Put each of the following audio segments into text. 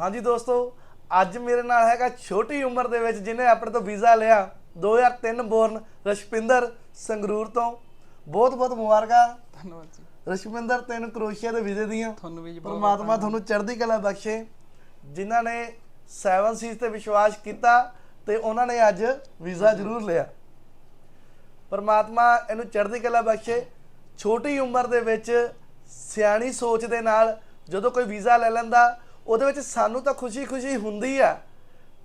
ਹਾਂਜੀ ਦੋਸਤੋ ਅੱਜ ਮੇਰੇ ਨਾਲ ਹੈਗਾ ਛੋਟੀ ਉਮਰ ਦੇ ਵਿੱਚ ਜਿਹਨੇ ਆਪਣੇ ਤੋਂ ਵੀਜ਼ਾ ਲਿਆ 2003 ਬੋਰਨ ਰਸ਼ਪਿੰਦਰ ਸੰਗਰੂਰ ਤੋਂ। ਬਹੁਤ ਬਹੁਤ ਮੁਬਾਰਕਾਂ। ਧੰਨਵਾਦ ਜੀ। ਰਸ਼ਪਿੰਦਰ ਤੈਨੂੰ ਕਰੋਸ਼ੀਆ ਦੇ ਵੀਜ਼ੇ ਦੀਆਂ। ਤੁਹਾਨੂੰ ਵੀ ਪਰਮਾਤਮਾ ਤੁਹਾਨੂੰ ਚੜ੍ਹਦੀ ਕਲਾ ਬਖਸ਼ੇ। ਜਿਨ੍ਹਾਂ ਨੇ 7 ਸੀਜ਼ ਤੇ ਵਿਸ਼ਵਾਸ ਕੀਤਾ ਤੇ ਉਹਨਾਂ ਨੇ ਅੱਜ ਵੀਜ਼ਾ ਜ਼ਰੂਰ ਲਿਆ। ਪਰਮਾਤਮਾ ਇਹਨੂੰ ਚੜ੍ਹਦੀ ਕਲਾ ਬਖਸ਼ੇ। ਛੋਟੀ ਉਮਰ ਦੇ ਵਿੱਚ ਸਿਆਣੀ ਸੋਚ ਦੇ ਨਾਲ ਜਦੋਂ ਕੋਈ ਵੀਜ਼ਾ ਲੈ ਲੈਂਦਾ ਉਹਦੇ ਵਿੱਚ ਸਾਨੂੰ ਤਾਂ ਖੁਸ਼ੀ-ਖੁਸ਼ੀ ਹੁੰਦੀ ਆ,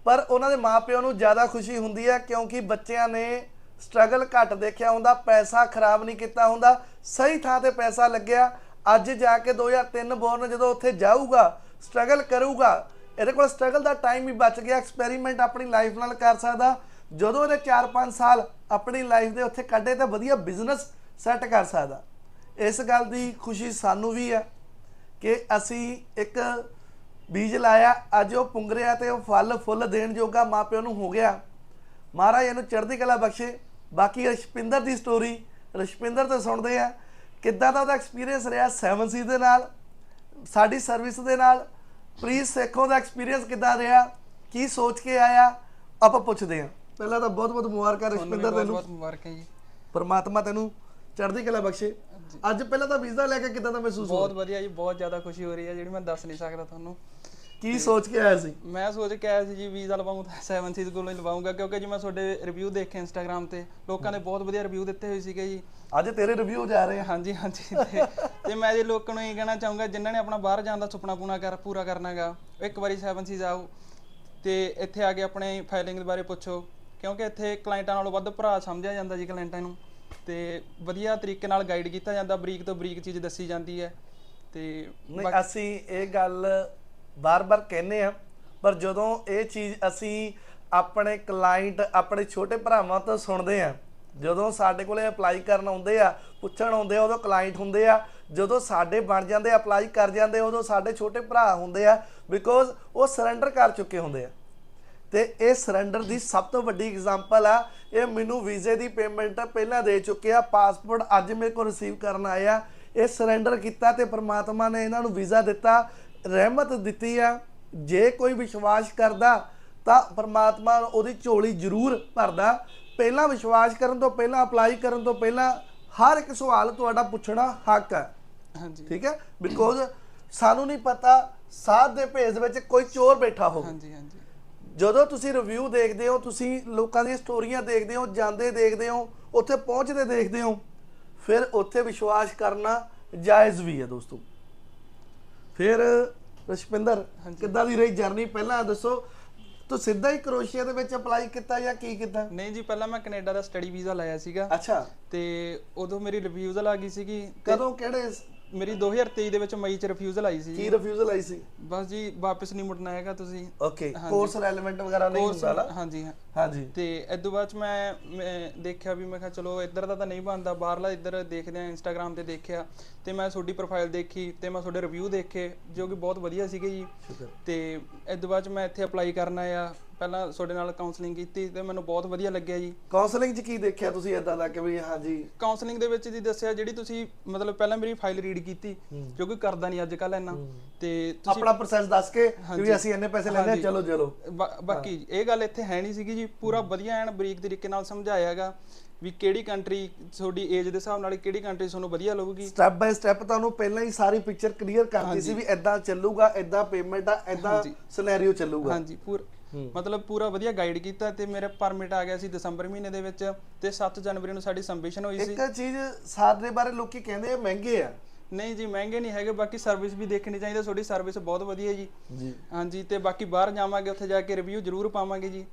ਪਰ ਉਹਨਾਂ ਦੇ ਮਾਪਿਆਂ ਨੂੰ ਜ਼ਿਆਦਾ ਖੁਸ਼ੀ ਹੁੰਦੀ ਹੈ ਕਿਉਂਕਿ ਬੱਚਿਆਂ ਨੇ ਸਟਰਗਲ ਘੱਟ ਦੇਖਿਆ ਹੁੰਦਾ, ਪੈਸਾ ਖਰਾਬ ਨਹੀਂ ਕੀਤਾ ਹੁੰਦਾ, ਸਹੀ ਥਾਂ ਤੇ ਪੈਸਾ ਲੱਗਿਆ। ਅੱਜ ਜਾ ਕੇ 2003 ਬੋਰਨ ਜਦੋਂ ਉੱਥੇ ਜਾਊਗਾ ਸਟਰਗਲ ਕਰੂਗਾ, ਇਹਦੇ ਕੋਲ ਸਟਰਗਲ ਦਾ ਟਾਈਮ ਵੀ ਬਚ ਗਿਆ ਐਕਸਪੈਰੀਮੈਂਟ ਆਪਣੀ ਲਾਈਫ ਨਾਲ ਕਰ ਸਕਦਾ। ਜਦੋਂ ਇਹਦੇ 4-5 ਸਾਲ ਆਪਣੀ ਲਾਈਫ ਦੇ ਉੱਥੇ ਕੱਢੇ ਤਾਂ ਵਧੀਆ ਬਿਜ਼ਨਸ ਸੈੱਟ ਕਰ ਸਕਦਾ। ਇਸ ਗੱਲ ਦੀ ਖੁਸ਼ੀ ਸਾਨੂੰ ਵੀ ਹੈ ਕਿ ਅਸੀਂ ਇੱਕ ਬੀਜ ਲਾਇਆ ਅੱਜ ਉਹ ਪੁੰਗਰਿਆ ਤੇ ਉਹ ਫਲ ਫੁੱਲ ਦੇਣ ਜੋਗਾ ਮਾਪਿਆਂ ਨੂੰ ਹੋ ਗਿਆ। ਮਹਾਰਾਜ ਇਹਨੂੰ ਚੜ੍ਹਦੀ ਕਲਾ ਬਖਸ਼ੇ। ਬਾਕੀ ਰਸ਼ਪਿੰਦਰ ਦੀ ਸਟੋਰੀ ਰਸ਼ਪਿੰਦਰ ਤੋਂ ਸੁਣਦੇ ਆ ਕਿੱਦਾਂ ਦਾ ਉਹਦਾ ਐਕਸਪੀਰੀਅੰਸ ਰਿਹਾ 7 ਸੀ ਦੇ ਨਾਲ ਸਾਡੀ ਸਰਵਿਸ ਦੇ ਨਾਲ ਪ੍ਰੀਤ ਸੇਖੋਂ ਦਾ ਐਕਸਪੀਰੀਅੰਸ ਕਿੱਦਾਂ ਰਿਹਾ ਕੀ ਸੋਚ ਕੇ ਆਇਆ ਆਪਾਂ ਪੁੱਛਦੇ ਆ ਪਹਿਲਾਂ ਤਾਂ ਬਹੁਤ ਬਹੁਤ ਮੁਬਾਰਕਾਂ ਰਸ਼ਪਿੰਦਰ ਬਹੁਤ ਤੈਨੂੰ। ਬਹੁਤ ਮੁਬਾਰਕਾਂ ਜੀ। ਪਰਮਾਤਮਾ ਤੈਨੂੰ ਚੜ੍ਹਦੀ ਕਲਾ ਬਖਸ਼ੇ। ਅੱਜ ਪਹਿਲਾਂ ਤਾਂ ਵੀਜ਼ਾ ਲੈ ਕੇ ਕਿੱਦਾਂ ਦਾ ਮਹਿਸੂਸ ਹੋ ਬਹੁਤ ਵਧੀਆ ਜੀ ਬਹੁਤ ਜ਼ਿਆਦਾ ਖੁਸ਼ੀ ਹੋ ਰਹੀ ਹੈ ਜਿਹੜੀ ਮੈਂ ਦੱਸ ਨਹੀਂ ਸਕਦਾ ਤੁਹਾਨੂੰ। ਕੀ ਸੋਚ ਕੇ ਆਇਆ ਸੀ? ਮੈਂ ਸੋਚ ਕੇ ਆਇਆ ਸੀ ਜੀ ਵੀਜ਼ਾ ਲਵਾਉਂ ਤਾਂ 7 ਸੀਜ਼ ਕੋਲੋਂ ਹੀ ਲਵਾਉਂਗਾ ਕਿਉਂਕਿ ਜੀ ਮੈਂ ਤੁਹਾਡੇ ਰਿਵਿਊ ਦੇਖੇ ਇੰਸਟਾਗ੍ਰam ਤੇ। ਲੋਕਾਂ ਨੇ ਬਹੁਤ ਵਧੀਆ ਰਿਵਿਊ ਦਿੱਤੇ ਹੋਏ ਸੀਗੇ ਜੀ। ਅੱਜ ਤੇਰੇ ਰਿਵਿਊ ਜਾ ਰਹੇ ਆ। ਹਾਂਜੀ ਹਾਂਜੀ। ਤੇ- ਤੇ ਮੈਂ ਜੀ ਲੋਕਾਂ ਨੂੰ ਇਹ ਕਹਿਣਾ ਚਾਹੂੰਗਾ ਜਿਨ੍ਹਾਂ ਨੇ ਆਪਣਾ ਬਾਹਰ ਜਾਣ ਦਾ ਸੁਪਨਾ ਪੂਰਾ ਕਰ ਪੂਰਾ ਕਰਨਾਗਾ ਇੱਕ ਵਾਰੀ 7 ਸੀਜ਼ ਆਓ। ਤੇ ਇੱਥੇ ਆ ਕੇ ਆਪਣੇ ਫਾਈਲਿੰਗ ਦੇ ਬਾਰੇ ਪੁੱਛੋ ਕਿਉਂਕਿ ਇੱਥੇ ਕਲਾਇੰਟਾਂ ਨਾਲੋਂ ਵੱਧ ਭਰਾ ਸਮਝਿਆ ਜਾਂਦਾ ਜੀ ਕਲਾਇੰਟਾਂ ਨੂੰ। ਤੇ ਵਧੀਆ ਤਰੀਕੇ ਨਾਲ ਗਾਈਡ ਕੀਤਾ ਜਾਂਦਾ ਬਰੀਕ ਤੋਂ ਬਰੀਕ ਚੀਜ਼ ਦੱਸੀ ਜਾਂਦੀ ਹੈ। ਤੇ ਨਹੀਂ ਅਸੀਂ ਇਹ ਗੱਲ ਬਾਰ-ਬਾਰ ਕਹਿੰਨੇ ਆ ਪਰ ਜਦੋਂ ਇਹ ਚੀਜ਼ ਅਸੀਂ ਆਪਣੇ ਕਲਾਇੰਟ ਆਪਣੇ ਛੋਟੇ ਭਰਾਵਾਂ ਤੋਂ ਸੁਣਦੇ ਆ ਜਦੋਂ ਸਾਡੇ ਕੋਲੇ ਅਪਲਾਈ ਕਰਨ ਆਉਂਦੇ ਆ ਪੁੱਛਣ ਆਉਂਦੇ ਆ ਉਦੋਂ ਕਲਾਇੰਟ ਹੁੰਦੇ ਆ ਜਦੋਂ ਸਾਡੇ ਬਣ ਜਾਂਦੇ ਅਪਲਾਈ ਕਰ ਜਾਂਦੇ ਉਦੋਂ ਸਾਡੇ ਛੋਟੇ ਭਰਾ ਹੁੰਦੇ ਆ ਬਿਕੋਜ਼ ਉਹ ਸਰੈਂਡਰ ਕਰ ਚੁੱਕੇ ਹੁੰਦੇ ਆ। ਤੇ ਇਹ ਸਰੈਂਡਰ ਦੀ ਸਭ ਤੋਂ ਵੱਡੀ ਐਗਜ਼ਾਮਪਲ ਆ। ਇਹ ਮੈਨੂੰ ਵੀਜ਼ੇ ਦੀ ਪੇਮੈਂਟ ਪਹਿਲਾਂ ਦੇ ਚੁੱਕੇ ਆ। ਪਾਸਪੋਰਟ ਅੱਜ ਮੇਰੇ ਕੋਲ ਰਿਸੀਵ ਕਰਨ ਆਇਆ ਇਹ ਸਰੈਂਡਰ ਕੀਤਾ ਤੇ ਪ੍ਰਮਾਤਮਾ ਨੇ ਇਹਨਾਂ ਨੂੰ ਵੀਜ਼ਾ ਦਿੱਤਾ ਰਹਿਮਤ ਦਿੱਤੀ ਆ। ਜੇ ਕੋਈ ਵਿਸ਼ਵਾਸ ਕਰਦਾ ਤਾਂ ਪ੍ਰਮਾਤਮਾ ਉਹਦੀ ਝੋਲੀ ਜ਼ਰੂਰ ਭਰਦਾ। ਪਹਿਲਾਂ ਵਿਸ਼ਵਾਸ ਕਰਨ ਤੋਂ ਪਹਿਲਾਂ ਅਪਲਾਈ ਕਰਨ ਤੋਂ ਪਹਿਲਾਂ ਹਰ ਇੱਕ ਸਵਾਲ ਤੁਹਾਡਾ ਪੁੱਛਣਾ ਹੱਕ ਹੈ ਹਾਂਜੀ। ਠੀਕ ਹੈ ਬਿਕੋਜ਼ ਸਾਨੂੰ ਨਹੀਂ ਪਤਾ ਸਾਧ ਦੇ ਭੇਸ ਵਿੱਚ ਕੋਈ ਚੋਰ ਬੈਠਾ ਹੋਵੇ। ਹਾਂਜੀ ਹਾਂਜੀ। ਜਦੋਂ ਤੁਸੀਂ ਰਿਵਿਊ ਦੇਖਦੇ ਹੋ ਤੁਸੀਂ ਲੋਕਾਂ ਦੀਆਂ ਸਟੋਰੀਆਂ ਦੇਖਦੇ ਹੋ ਜਾਂਦੇ ਦੇਖਦੇ ਹੋ ਉੱਥੇ ਪਹੁੰਚਦੇ ਦੇਖਦੇ ਹੋ ਫਿਰ ਉੱਥੇ ਵਿਸ਼ਵਾਸ ਕਰਨਾ ਜਾਇਜ਼ ਵੀ ਹੈ ਦੋਸਤੋ। ਫਿਰ ਰਸ਼ਪਿੰਦਰ ਕਿੱਦਾਂ ਦੀ ਰਹੀ ਜਰਨੀ ਪਹਿਲਾਂ ਦੱਸੋ ਤੂੰ ਸਿੱਧਾ ਹੀ ਕਰੋਸ਼ੀਆ ਦੇ ਵਿੱਚ ਅਪਲਾਈ ਕੀਤਾ ਜਾਂ ਕੀ ਕੀਤਾ? ਨਹੀਂ ਜੀ ਪਹਿਲਾਂ ਮੈਂ ਕੈਨੇਡਾ ਦਾ ਸਟੱਡੀ ਵੀਜ਼ਾ ਲਾਇਆ ਸੀਗਾ। ਅੱਛਾ। ਤੇ ਉਦੋਂ ਮੇਰੀ ਰਿਫਿਊਜ਼ਲ ਆ ਗਈ ਸੀਗੀ। ਕਦੋਂ ਕਿਹੜੇ ਮੇਰੀ 2023 ਦੇ ਵਿੱਚ ਮਈ ਚ ਰਿਫਿਊਜ਼ਲ ਆਈ ਸੀ। ਕੀ ਰਿਫਿਊਜ਼ਲ ਆਈ ਸੀ? ਬਸ ਜੀ ਵਾਪਸ ਨਹੀਂ ਮੁੜਨਾ ਹੈਗਾ ਤੁਸੀਂ। ਓਕੇ ਕੋਰਸ ਰੈਲੇਵੈਂਟ ਵਗੈਰਾ ਨਹੀਂ ਹੁੰਦਾ ਨਾ? ਹਾਂਜੀ। ਹਾਂਜੀ। ਤੇ ਇਦੋਂ ਬਾਅਦ 'ਚ ਮੈਂ ਦੇਖਿਆ ਵੀ ਮੈਂ ਕਿਹਾ ਚਲੋ ਇੱਧਰ ਦਾ ਤਾਂ ਨਹੀਂ ਬਣਦਾ ਬਾਹਰਲਾ ਇੱਧਰ ਦੇਖਦੇ ਆ ਇੰਸਟਾਗ੍ਰam ਤੇ ਦੇਖਿਆ। ਤੇ ਮੈਂ ਤੁਹਾਡੀ ਪ੍ਰੋਫਾਈਲ ਦੇਖੀ ਤੇ ਮੈਂ ਤੁਹਾਡੇ ਰਿਵਿਊ ਦੇਖੇ ਜੋ ਕਿ ਬਹੁਤ ਵਧੀਆ ਸੀਗੇ ਜੀ। ਸ਼ੁਕਰ। ਤੇ ਇਦੋਂ ਬਾਅਦ 'ਚ ਮੈਂ ਇੱਥੇ ਅਪਲਾਈ ਕਰਨ ਆਇਆ। ਪਹਿਲਾਂ ਤੁਹਾਡੇ ਨਾਲ ਕਾਉਂਸਲਿੰਗ ਕੀਤੀ ਤੇ ਮੈਨੂੰ ਬਹੁਤ ਵਧੀਆ ਲੱਗਿਆ ਜੀ। ਕਾਉਂਸਲਿੰਗ 'ਚ ਕੀ ਦੇਖਿਆ ਤੁਸੀਂ ਇਦਾਂ ਦਾ ਕਿ ਵੀ ਹਾਂਜੀ? ਕਾਉਂਸਲਿੰਗ ਦੇ ਵਿੱਚ ਜੀ ਦੱਸਿਆ ਜਿਹੜੀ ਤੁਸੀਂ ਮਤਲਬ ਪਹਿਲਾਂ ਮੇਰੀ ਫਾਈਲ ਰੀਡ ਕੀਤੀ ਜੋ ਕਿ ਕਰਦਾ ਨਹੀਂ ਅੱਜ ਕੱਲ ਇੰਨਾ ਤੇ ਤੁਸੀਂ ਆਪਣਾ ਪ੍ਰੋਸੈਸ ਦੱਸ ਕੇ ਕਿ ਵੀ ਅਸੀਂ ਇੰਨੇ ਪੈਸੇ ਲੈਣੇ ਆ, ਚਲੋ ਚਲੋ। ਬਾ- ਬਾਕੀ ਇਹ ਗੱਲ ਇੱਥੇ ਹੈ ਨਹੀਂ ਸੀਗੀ ਜੀ ਪੂਰਾ ਵਧੀਆ ਐਨ ਬਰੀਕ ਤਰੀਕੇ ਨਾਲ ਸਮਝਾਇਆ ਹੈਗਾ ਵੀ ਕਿਹੜੀ ਕੰਟਰੀ ਤੁਹਾਡੀ ਏਜ ਦੇ ਹਿਸਾਬ ਨਾਲ ਕਿਹੜੀ ਕੰਟਰੀ ਤੁਹਾਨੂੰ ਵਧੀਆ ਲੱਗੂਗੀ ਸਟੈਪ ਬਾਈ ਸਟੈਪ ਤੁਹਾਨੂੰ ਪਹਿਲਾਂ ਹੀ ਸਾਰੀ ਪਿਕਚਰ ਕਲੀਅਰ ਕਰਤੀ ਸੀ ਵੀ ਇਦਾਂ ਚੱਲੂਗਾ ਇਦਾਂ ਪੇਮੈਂਟ ਆ ਇਦਾਂ ਸਿਨੈਰੀਓ ਚੱਲੂਗਾ। ਹਾਂਜੀ ਪੂਰਾ ਮਤਲਬ ਪੂਰਾ ਵਧੀਆ ਗਾਈਡ ਕੀਤਾ ਤੇ ਮੇਰੇ ਪਰਮਿਟ ਆ ਗਿਆ ਸੀ ਦਸੰਬਰ ਮਹੀਨੇ ਦੇ ਵਿੱਚ ਤੇ 7 ਜਨਵਰੀ ਨੂੰ ਸਾਡੀ ਸਬਮਿਸ਼ਨ ਹੋਈ ਸੀ। ਇੱਕ ਚੀਜ਼ ਸਾਡੇ ਬਾਰੇ ਲੋਕੀ ਕਹਿੰਦੇ ਆ ਮਹਿੰਗੇ ਆ। ਨਹੀਂ ਜੀ ਮਹਿੰਗੇ ਨਹੀਂ ਹੈਗੇ ਬਾਕੀ ਸਰਵਿਸ ਵੀ ਦੇਖਣੀ ਚਾਹੀਦੀ ਤੁਹਾਡੀ ਸਰਵਿਸ ਬਹੁਤ ਵਧੀਆ ਜੀ। ਜੀ। ਹਾਂਜੀ ਤੇ ਬਾਕੀ ਬਾਹਰ ਜਾਵਾਂਗੇ ਉੱਥੇ ਜਾ ਕੇ ਰਿਵਿਊ ਜ਼ਰੂਰ ਪਾਵਾਂਗੇ ਜੀ।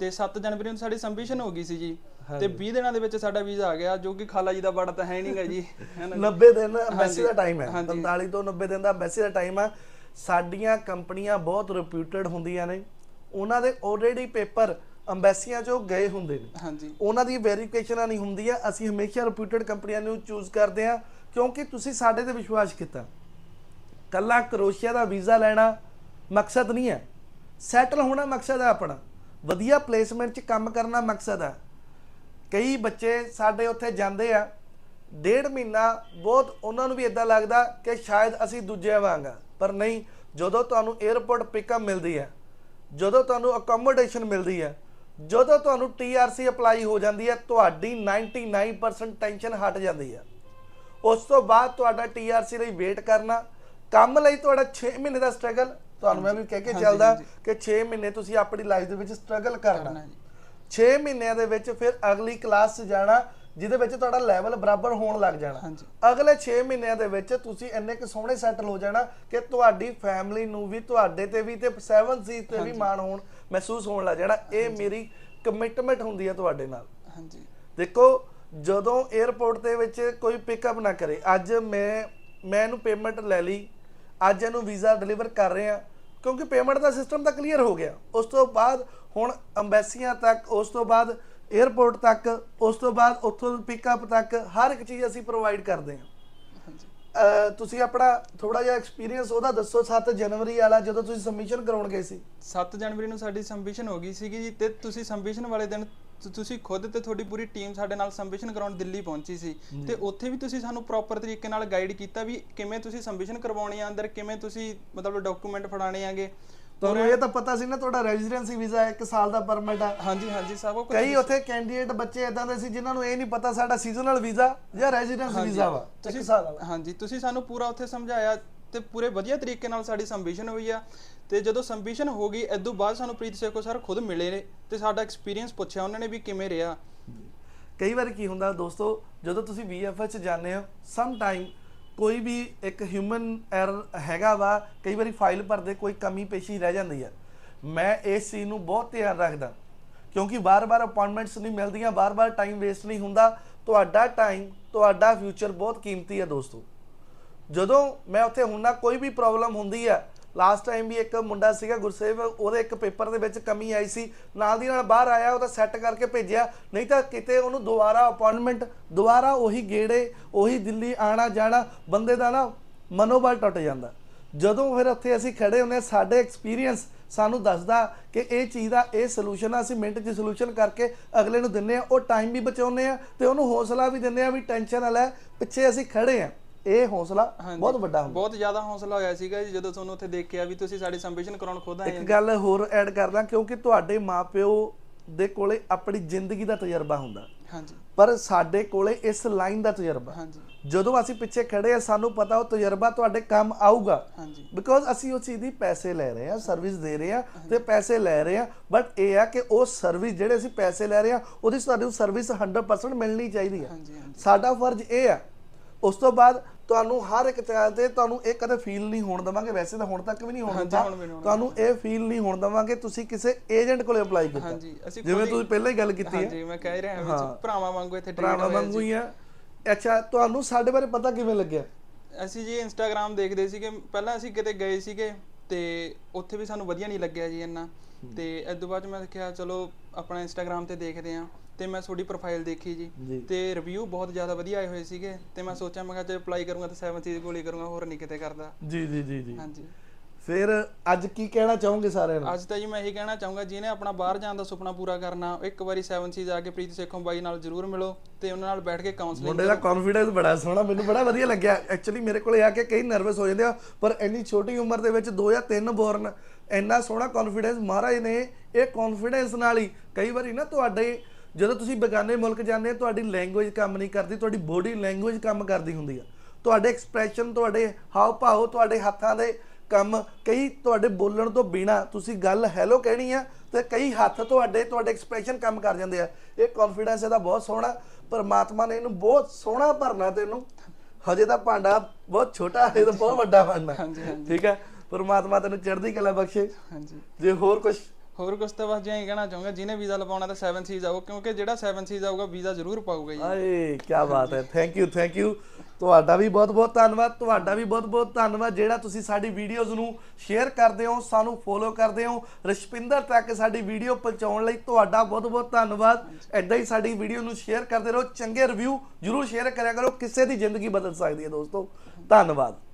ਤੇ 7 ਜਨਵਰੀ ਨੂੰ ਸਾਡੀ ਸਬਮਿਸ਼ਨ ਹੋ ਗਈ ਸੀ ਜੀ। ਤੇ 20 ਦਿਨਾਂ ਦੇ ਵਿੱਚ ਸਾਡਾ ਵੀਜ਼ਾ ਆ ਗਿਆ ਜੋ ਕਿ ਖਾਲਾ ਜੀ ਦਾ ਬੜਾ ਤਾਂ ਹੈ ਨਹੀਂਗਾ ਜੀ। ਹੈਨਾ 90 ਦਿਨ ਐਮਬੈਸੀ ਦਾ ਟਾਈਮ ਹੈ। ਹਾਂਜੀ। 45 ਤੋਂ 90 ਦਿਨ ਦਾ ਐਮਬੈਸੀ ਦਾ ਟਾਈਮ ਹੈ ਸਾਡੀਆਂ ਕੰਪਨੀਆਂ ਬਹੁਤ ਰਿਪਿਊਟਡ ਹੁੰਦੀਆਂ ਨੇ। ਉਹਨਾਂ ਦੇ ਆਲਰੇਡੀ ਪੇਪਰ ਐਮਬੈਸੀਆਂ 'ਚੋਂ ਗਏ ਹੁੰਦੇ ਨੇ। ਹਾਂਜੀ। ਉਹਨਾਂ ਦੀ ਵੈਰੀਫਿਕੇਸ਼ਨਾਂ ਨਹੀਂ ਹੁੰਦੀਆਂ ਅਸੀਂ ਹਮੇਸ਼ਾ ਰਿਪਿਊਟਡ ਕੰਪਨੀਆਂ ਨੂੰ ਚੂਜ਼ ਕਰਦੇ ਹਾਂ ਕਿਉਂਕਿ ਤੁਸੀਂ ਸਾਡੇ ਤੇ ਵਿਸ਼ਵਾਸ ਕੀਤਾ। ਕੱਲਾ ਕਰੋਸ਼ੀਆ ਦਾ ਵੀਜ਼ਾ ਲੈਣਾ ਮਕਸਦ ਨਹੀਂ ਹੈ। ਸੈਟਲ ਹੋਣਾ ਮਕਸਦ ਹੈ ਆਪਣਾ। ਵਧੀਆ ਪਲੇਸਮੈਂਟ 'ਚ ਕੰਮ ਕਰਨਾ ਮਕਸਦ ਹੈ। ਕਈ ਬੱਚੇ ਸਾਡੇ ਉੱਥੇ ਜਾਂਦੇ ਆ ਡੇਢ ਮਹੀਨਾ ਬਹੁਤ ਉਹਨਾਂ ਨੂੰ ਵੀ ਇਦਾਂ ਲੱਗਦਾ ਕਿ ਸ਼ਾਇਦ ਅਸੀਂ ਦੂਜਿਆਂ ਵਾਂਗ ਪਰ ਨਹੀਂ ਜਦੋਂ ਤੁਹਾਨੂੰ 에어ਪੋਰਟ ਪਿਕਅਪ ਮਿਲਦੀ ਹੈ ਜਦੋਂ ਤੁਹਾਨੂੰ ਅਕੋਮੋਡੇਸ਼ਨ ਮਿਲਦੀ ਹੈ ਜਦੋਂ ਤੁਹਾਨੂੰ TRC ਅਪਲਾਈ ਹੋ ਜਾਂਦੀ ਹੈ ਤੁਹਾਡੀ 99% ਟੈਨਸ਼ਨ ਹਟ ਜਾਂਦੀ ਹੈ। ਉਸ ਤੋਂ ਬਾਅਦ ਤੁਹਾਡਾ TRC ਲਈ ਵੇਟ ਕਰਨਾ ਕੰਮ ਲਈ ਤੁਹਾਡਾ 6 ਮਹੀਨੇ ਦਾ ਸਟਰਗਲ ਤੁਹਾਨੂੰ ਮੈਂ ਵੀ ਕਹਿ ਕੇ ਚੱਲਦਾ। ਕਿ 6 ਮਹੀਨੇ ਤੁਸੀਂ ਆਪਣੀ ਲਾਈਫ ਦੇ ਵਿੱਚ ਸਟਰਗਲ ਕਰਨਾ। ਕਰਨਾ ਜੀ। 6 ਮਹੀਨਿਆਂ ਦੇ ਵਿੱਚ ਫਿਰ ਅਗਲੀ ਕਲਾਸ 'ਚ ਜਾਣਾ ਜਿਹਦੇ ਵਿੱਚ ਤੁਹਾਡਾ ਲੈਵਲ ਬਰਾਬਰ ਹੋਣ ਲੱਗ ਜਾਣਾ। ਅਗਲੇ 6 ਮਹੀਨਿਆਂ ਦੇ ਵਿੱਚ ਤੁਸੀਂ ਇੰਨੇ ਕਿ ਸੋਹਣੇ ਸੈਟਲ ਹੋ ਜਾਣਾ ਕਿ ਤੁਹਾਡੀ ਫੈਮਿਲੀ ਨੂੰ ਵੀ ਤੁਹਾਡੇ ਤੇ ਵੀ ਤੇ 7 ਸੀ ਤੇ ਵੀ ਮਾਣ ਹੋਣ ਮਹਿਸੂਸ ਹੋਣ ਲੱਗ ਜਾਣਾ। ਇਹ ਮੇਰੀ ਕਮਿਟਮੈਂਟ ਹੁੰਦੀ ਹੈ ਤੁਹਾਡੇ ਨਾਲ। ਹਾਂਜੀ। ਦੇਖੋ ਜਦੋਂ 에어ਪੋਰਟ ਦੇ ਵਿੱਚ ਕੋਈ ਪਿਕਅਪ ਨਾ ਕਰੇ ਅੱਜ ਮੈਂ ਮੈਂ ਇਹਨੂੰ ਪੇਮੈਂਟ ਲੈ ਲਈ ਅੱਜ ਇਹਨੂੰ ਵੀਜ਼ਾ ਡਿਲੀਵਰ ਕਰ ਰਹੇ ਆ ਕਿਉਂਕਿ ਪੇਮੈਂਟ ਦਾ ਸਿਸਟਮ ਤਾਂ ਕਲੀਅਰ ਹੋ ਗਿਆ। ਉਸ ਤੋਂ ਬਾਅਦ ਹੁਣ ਅੰਬੈਸੀਆਂ ਤੱਕ ਉਸ ਤੋਂ ਬਾਅਦ 에어ਪੋਰਟ ਤੱਕ ਉਸ ਤੋਂ ਬਾਅਦ ਉੱਥੋਂ ਪਿਕਅਪ ਤੱਕ ਹਰ ਇੱਕ ਚੀਜ਼ ਅਸੀਂ ਪ੍ਰੋਵਾਈਡ ਕਰਦੇ ਹਾਂ। ਤੁਸੀਂ ਆਪਣਾ ਥੋੜਾ ਜਿਹਾ ਐਕਸਪੀਰੀਅੰਸ ਉਹਦਾ ਦੱਸੋ 7 ਜਨਵਰੀ ਵਾਲਾ ਜਦੋਂ ਤੁਸੀਂ ਸਬਮਿਸ਼ਨ ਕਰਾਉਣ ਗਏ ਸੀ? 7 ਜਨਵਰੀ ਨੂੰ ਸਾਡੀ ਸੰਬਿਸ਼ਨ ਹੋ ਗਈ ਸੀਗੀ ਜੀ ਤੇ ਤੁਸੀਂ ਸੰਬਿਸ਼ਨ ਵਾਲੇ ਦਿਨ ਤੁਸੀਂ ਖੁਦ ਤੇ ਤੁਹਾਡੀ ਪੂਰੀ ਟੀਮ ਸਾਡੇ ਨਾਲ ਸੰਬਿਸ਼ਨ ਕਰਾਉਣ ਦਿੱਲੀ ਪਹੁੰਚੀ ਸੀ। ਤੇ ਉੱਥੇ ਵੀ ਤੁਸੀਂ ਸਾਨੂੰ ਪ੍ਰੋਪਰ ਤਰੀਕੇ ਨਾਲ ਗਾਈਡ ਕੀਤਾ ਵੀ ਕਿਵੇਂ ਤੁਸੀਂ ਸੰਬਿਸ਼ਨ ਕਰਵਾਉਣੀ ਆ ਅੰਦਰ ਕਿਵੇਂ ਤੁਸੀਂ ਮਤਲਬ ਡਾਕੂਮੈਂਟ ਫੜਾਣੇ ਆਗੇ ਤੁਹਾਨੂੰ ਇਹ ਤਾਂ ਪਤਾ ਸੀ ਨਾ ਤੁਹਾਡਾ ਰੈਜ਼ੀਡੈਂਸੀ ਵੀਜ਼ਾ ਇੱਕ ਸਾਲ ਦਾ ਪਰਮਿਟ ਆ। ਹਾਂਜੀ ਹਾਂਜੀ ਸਭ ਕੁਝ ਕਈ ਉੱਥੇ ਕੈਂਡੀਡੇਟ ਬੱਚੇ ਇਦਾਂ ਦੇ ਸੀ ਜਿਨ੍ਹਾਂ ਨੂੰ ਇਹ ਨਹੀਂ ਪਤਾ ਸਾਡਾ ਸੀਜ਼ਨਲ ਵੀਜ਼ਾ ਜਾਂ ਰੈਜ਼ੀਡੈਂਸ ਵੀਜ਼ਾ ਵਾ। ਤੁਸੀਂ ਸਾਲ ਵਾਲਾ ਹਾਂਜੀ ਤੁਸੀਂ ਸਾਨੂੰ ਪੂਰਾ ਉੱਥੇ ਸਮਝਾਇਆ ਤੇ ਪੂਰੇ ਵਧੀਆ ਤਰੀਕੇ ਨਾਲ ਸਾਡੀ ਸੰਬਿਸ਼ਨ ਹੋਈ ਆ। ਤੇ ਜਦੋਂ ਸੰਬਿਸ਼ਨ ਹੋ ਗਈ ਇਦੋਂ ਬਾਅਦ ਸਾਨੂੰ ਪ੍ਰੀਤ ਸੇਖੋ ਸਰ ਖੁਦ ਮਿਲੇ ਨੇ ਤੇ ਸਾਡਾ ਐਕਸਪੀਰੀਅੰਸ ਪੁੱਛਿਆ ਉਹਨਾਂ ਨੇ ਵੀ ਕਿਵੇਂ ਰਿਹਾ। ਕਈ ਵਾਰ ਕੀ ਹੁੰਦਾ ਦੋਸਤੋ ਜਦੋਂ ਤੁਸੀਂ VFH ਚ ਜਾਂਦੇ ਹੋ ਸਮ ਟਾਈਮ ਕੋਈ ਵੀ ਇੱਕ ਹਿਊਮਨ ਐਰਰ ਹੈਗਾ ਵਾ, ਕਈ ਵਾਰੀ ਫਾਈਲ ਭਰਦੇ ਕੋਈ ਕਮੀ ਪੇਸ਼ੀ ਰਹਿ ਜਾਂਦੀ ਹੈ ਮੈਂ ਇਸ ਚੀਜ਼ ਨੂੰ ਬਹੁਤ ਧਿਆਨ ਰੱਖਦਾ, ਕਿਉਂਕਿ ਬਾਰ-ਬਾਰ ਅਪਾਇੰਟਮੈਂਟਸ ਨਹੀਂ ਮਿਲਦੀਆਂ ਬਾਰ-ਬਾਰ ਟਾਈਮ ਵੇਸਟ ਨਹੀਂ ਹੁੰਦਾ। ਤੁਹਾਡਾ ਟਾਈਮ ਤੁਹਾਡਾ ਫਿਊਚਰ ਬਹੁਤ ਕੀਮਤੀ ਹੈ ਦੋਸਤੋ। ਜਦੋਂ ਮੈਂ ਉੱਥੇ ਹੁੰਦਾ ਕੋਈ ਵੀ ਪ੍ਰੋਬਲਮ ਹੁੰਦੀ ਆ ਲਾਸਟ ਟਾਈਮ ਵੀ ਇੱਕ ਮੁੰਡਾ ਸੀਗਾ ਗੁਰਸੇਵ ਉਹਦੇ ਇੱਕ ਪੇਪਰ ਦੇ ਵਿੱਚ ਕਮੀ ਆਈ ਸੀ। ਨਾਲ ਦੀ ਨਾਲ ਬਾਹਰ ਆਇਆ ਉਹ ਤਾਂ ਸੈੱਟ ਕਰਕੇ ਭੇਜਿਆ। ਨਹੀਂ ਤਾਂ ਕਿਤੇ ਉਹਨੂੰ ਦੁਬਾਰਾ ਅਪਾਇੰਟਮੈਂਟ ਦੁਬਾਰਾ ਉਹੀ ਗੇੜੇ ਉਹੀ ਦਿੱਲੀ ਆਣਾ ਜਾਣਾ ਬੰਦੇ ਦਾ ਨਾ ਮਨੋਬਲ ਟੁੱਟ ਜਾਂਦਾ। ਜਦੋਂ ਫਿਰ ਉੱਥੇ ਅਸੀਂ ਖੜੇ ਹੁੰਦੇ ਹਾਂ, ਸਾਡੇ ਐਕਸਪੀਰੀਅੰਸ ਸਾਨੂੰ ਦੱਸਦਾ ਕਿ ਇਹ ਚੀਜ਼ ਦਾ ਇਹ ਸੋਲੂਸ਼ਨ ਆ ਅਸੀਂ ਮਿੰਟ 'ਚ ਸੋਲੂਸ਼ਨ ਕਰਕੇ ਅਗਲੇ ਨੂੰ ਦਿੰਨੇ ਆ ਉਹ ਟਾਈਮ ਵੀ ਬਚਾਉਂਦੇ ਆ ਤੇ ਉਹਨੂੰ ਹੌਸਲਾ ਵੀ ਦਿੰਦੇ ਆ ਵੀ ਟੈਨਸ਼ਨ ਨਾ ਲੈ ਪਿੱਛੇ ਅਸੀਂ ਖੜੇ ਆ ਇਹ ਹੌਸਲਾ। ਬਹੁਤ ਵੱਡਾ ਹੁੰਦਾ। ਬਹੁਤ ਜ਼ਿਆਦਾ ਹੌਸਲਾ ਹੋਇਆ ਸੀਗਾ ਜੀ ਜਦੋਂ ਤੁਹਾਨੂੰ ਉੱਥੇ ਦੇਖਿਆ ਵੀ ਤੁਸੀਂ ਸਾਡੀ ਸੰਬਿਸ਼ਨ ਕਰਾਉਣ ਖੁਦ ਆਏ ਇੱਕ ਗੱਲ ਹੋਰ ਐਡ ਕਰਦਾ ਕਿਉਂਕਿ ਤੁਹਾਡੇ ਮਾਪਿਓ ਦੇ ਕੋਲੇ ਆਪਣੀ ਜ਼ਿੰਦਗੀ ਦਾ ਤਜਰਬਾ ਹੁੰਦਾ। ਹਾਂਜੀ। ਪਰ ਸਾਡੇ ਕੋਲੇ ਇਸ ਲਾਈਨ ਦਾ ਤਜਰਬਾ। ਹਾਂਜੀ। ਜਦੋਂ ਅਸੀਂ ਪਿੱਛੇ ਖੜੇ ਆ ਸਾਨੂੰ ਪਤਾ ਉਹ ਤਜਰਬਾ ਤੁਹਾਡੇ ਕੰਮ ਆਊਗਾ। ਹਾਂਜੀ। ਬਿਕੋਜ਼ ਅਸੀਂ ਉਸ ਚੀਜ਼ ਦੀ ਪੈਸੇ ਲੈ ਰਹੇ ਆ ਸਰਵਿਸ ਦੇ ਰਹੇ ਆ ਤੇ ਪੈਸੇ ਲੈ ਰਹੇ ਆ ਬਟ ਇਹ ਆ ਕਿ ਉਹ ਸਰਵਿਸ ਜਿਹੜੇ ਅਸੀਂ ਪੈਸੇ ਲੈ ਰਹੇ ਆ ਉਹਦੀ ਸਾਨੂੰ ਸਰਵਿਸ 100% ਮਿਲਣੀ ਚਾਹੀਦੀ ਆ। ਸਾਡਾ ਫਰਜ਼ ਇਹ ਆ ਉਸ ਤੋਂ ਬਾਅਦ ਤੁਹਾਨੂੰ ਹਰ ਇੱਕ ਤਰ੍ਹਾਂ ਤੇ ਤੁਹਾਨੂੰ ਇਹ ਕਦੇ ਫੀਲ ਨਹੀਂ ਹੋਣ ਦਵਾਂਗੇ ਵੈਸੇ ਤਾਂ ਹੁਣ ਤੱਕ ਵੀ ਨਹੀਂ ਹੋਣ ਦਿੱਤਾ। ਤੁਹਾਨੂੰ ਇਹ ਫੀਲ ਨਹੀਂ ਹੋਣ ਦਵਾਂਗੇ ਤੁਸੀਂ ਕਿਸੇ ਏਜੰਟ ਕੋਲੇ ਅਪਲਾਈ ਕੀਤਾ। ਜਿਵੇਂ ਤੁਸੀਂ ਪਹਿਲਾਂ ਹੀ ਗੱਲ ਕੀਤੀ ਹੈ। ਹਾਂਜੀ ਮੈਂ ਕਹਿ ਰਿਹਾ ਹਾਂ। ਭਰਾਵਾਂ ਵਾਂਗੂ ਇੱਥੇ ਭਰਾਵਾਂ ਵਾਂਗੂ। ਹੀ ਆ ਅੱਛਾ ਤੁਹਾਨੂੰ ਸਾਡੇ ਬਾਰੇ ਪਤਾ ਕਿਵੇਂ ਲੱਗਿਆ? ਅਸੀਂ ਜੀ ਇੰਸਟਾਗ੍ਰam ਦੇਖਦੇ ਸੀਗੇ। ਪਹਿਲਾਂ ਅਸੀਂ ਕਿਤੇ ਗਏ ਸੀਗੇ ਤੇ ਉੱਥੇ ਵੀ ਸਾਨੂੰ ਵਧੀਆ ਨਹੀਂ ਲੱਗਿਆ ਜੀ ਇੰਨਾ। ਤੇ ਇਸ ਤੋਂ ਬਾਅਦ ਮੈਂ ਕਿਹਾ ਚਲੋ ਆਪਣਾ ਇੰਸਟਾਗ੍ਰam ਤੇ ਦੇਖਦੇ ਆਂ ਤੇ ਮੈਂ ਤੁਹਾਡੀ ਪ੍ਰੋਫਾਈਲ ਦੇਖੀ ਜੀ। ਤੇ ਰਿਵਿਊ ਬਹੁਤ ਜ਼ਿਆਦਾ ਵਧੀਆ ਆਏ ਹੋਏ ਸੀਗੇ। ਤੇ ਮੈਂ ਸੋਚਿਆ ਮੈਂ ਕਿਹਾ ਜੇ ਅਪਲਾਈ ਕਰੂੰਗਾ ਤਾਂ 7 ਚੀਜ਼ ਗੋਲੀ ਕਰੂੰਗਾ ਹੋਰ ਨਹੀਂ ਕਿਤੇ ਕਰਦਾ। ਜੀ ਜੀ ਜੀ ਜੀ। ਹਾਂਜੀ। ਫਿਰ ਅੱਜ ਕੀ ਕਹਿਣਾ ਚਾਹੋਗੇ ਸਾਰਿਆਂ ਨੂੰ? ਅੱਜ ਤਾਂ ਜੀ ਮੈਂ ਇਹੀ ਕਹਿਣਾ ਚਾਹੂੰਗਾ ਜਿਹਨੇ ਆਪਣਾ ਬਾਹਰ ਜਾਣ ਦਾ ਸੁਪਨਾ ਪੂਰਾ ਕਰਨਾ ਇੱਕ ਵਾਰੀ 7 ਚੀਜ਼ ਆ ਕੇ ਪ੍ਰੀਤ ਸੇਖੋਂ ਬਾਈ ਨਾਲ ਜ਼ਰੂਰ ਮਿਲੋ ਤੇ ਉਹਨਾਂ ਨਾਲ ਬੈਠ ਕੇ ਕਾਉਂਸਲਿੰਗ ਮੁੰਡੇ ਦਾ ਕੌਨਫੀਡੈਂਸ ਬੜਾ ਸੋਹਣਾ ਮੈਨੂੰ ਬੜਾ ਵਧੀਆ ਲੱਗਿਆ। ਐਕਚੁਅਲੀ ਮੇਰੇ ਕੋਲੇ ਆ ਕੇ ਕਈ ਨਰਵਸ ਹੋ ਜਾਂਦੇ ਆ ਪਰ ਇੰਨੀ ਛੋਟੀ ਉਮਰ ਦੇ ਵਿੱਚ ਦੋ ਜਾਂ ਤਿੰਨ ਬੋਰਨ ਇੰਨਾ ਸੋਹਣਾ ਕੌਨਫੀਡੈਂਸ ਮਹਾਰਾਜ ਨੇ ਇਹ ਕੌਨਫੀਡੈਂਸ ਨਾਲ ਹੀ ਕਈ ਵਾਰੀ ਨਾ ਤੁਹਾਡੇ ਜਦੋਂ ਤੁਸੀਂ ਬੇਗਾਨੇ ਮੁਲਕ ਜਾਂਦੇ ਆ ਤੁਹਾਡੀ ਲੈਂਗੁਏਜ ਕੰਮ ਨਹੀਂ ਕਰਦੀ ਤੁਹਾਡੀ ਬੋਡੀ ਲੈਂਗੁਏਜ ਕੰਮ ਕਰਦੀ ਹੁੰਦੀ ਆ। ਤੁਹਾਡੇ ਐਕਸਪ੍ਰੈਸ਼ਨ ਤੁਹਾਡੇ ਹਾਵ ਭਾਵ ਤੁਹਾਡੇ ਹੱਥਾਂ ਦੇ ਕੰਮ ਕਈ ਤੁਹਾਡੇ ਬੋਲਣ ਤੋਂ ਬਿਨਾ ਤੁਸੀਂ ਗੱਲ ਹੈਲੋ ਕਹਿਣੀ ਆ ਤੇ ਕਈ ਹੱਥ ਤੁਹਾਡੇ ਤੁਹਾਡੇ ਐਕਸਪ੍ਰੈਸ਼ਨ ਕੰਮ ਕਰ ਜਾਂਦੇ ਆ। ਇਹ ਕੌਨਫੀਡੈਂਸ ਇਹਦਾ ਬਹੁਤ ਸੋਹਣਾ ਪਰਮਾਤਮਾ ਨੇ ਇਹਨੂੰ ਬਹੁਤ ਸੋਹਣਾ ਭਰਨਾ ਤੈਨੂੰ ਹਜੇ ਤਾਂ ਭਾਂਡਾ ਬਹੁਤ ਛੋਟਾ ਹੈ ਤਾਂ ਬਹੁਤ ਵੱਡਾ ਬਣਨਾ। ਠੀਕ ਹੈ ਪਰਮਾਤਮਾ ਤੈਨੂੰ ਚੜ੍ਹਦੀ ਕਲਾ ਬਖਸ਼ੇ। ਹਾਂਜੀ। ਜੇ ਹੋਰ ਕੁਝ ਹੋਰ ਕੁਝ ਤਾਂ ਬਸ ਜਿਹਾ ਕਹਿਣਾ ਚਾਹੂੰਗਾ, ਜਿਹਨੇ ਵੀਜ਼ਾ ਲਵਾਉਣਾ ਤਾਂ 7 ਸੀਜ਼ ਆਓ, ਕਿਉਂਕਿ ਜਿਹੜਾ 7 ਸੀਜ਼ ਆਊਗਾ ਵੀਜ਼ਾ ਜ਼ਰੂਰ ਪਾਊਗਾ ਜੀ। ਆਏ ਕੀ ਬਾਤ ਹੈ। ਥੈਂਕ ਯੂ ਥੈਂਕ ਯੂ ਤੁਹਾਡਾ ਵੀ ਬਹੁਤ ਬਹੁਤ ਧੰਨਵਾਦ, ਤੁਹਾਡਾ ਵੀ ਬਹੁਤ ਬਹੁਤ ਧੰਨਵਾਦ। ਜਿਹੜਾ ਤੁਸੀਂ ਸਾਡੀ ਵੀਡੀਓਜ਼ ਨੂੰ ਸ਼ੇਅਰ ਕਰਦੇ ਹੋ, ਸਾਨੂੰ ਫੋਲੋ ਕਰਦੇ ਹੋ, ਰਸ਼ਪਿੰਦਰ ਤੱਕ ਸਾਡੀ ਵੀਡੀਓ ਪਹੁੰਚਾਉਣ ਲਈ ਤੁਹਾਡਾ ਬਹੁਤ ਬਹੁਤ ਧੰਨਵਾਦ। ਐਦਾਂ ਹੀ ਸਾਡੀ ਵੀਡੀਓ ਨੂੰ ਸ਼ੇਅਰ ਕਰਦੇ ਰਹੋ, ਚੰਗੇ ਰਿਵਿਊ ਜਰੂਰ ਸ਼ੇਅਰ ਕਰਿਆ ਕਰੋ, ਕਿਸੇ ਦੀ ਜ਼ਿੰਦਗੀ ਬਦਲ ਸਕਦੀ ਹੈ ਦੋਸਤੋ। ਧੰਨਵਾਦ।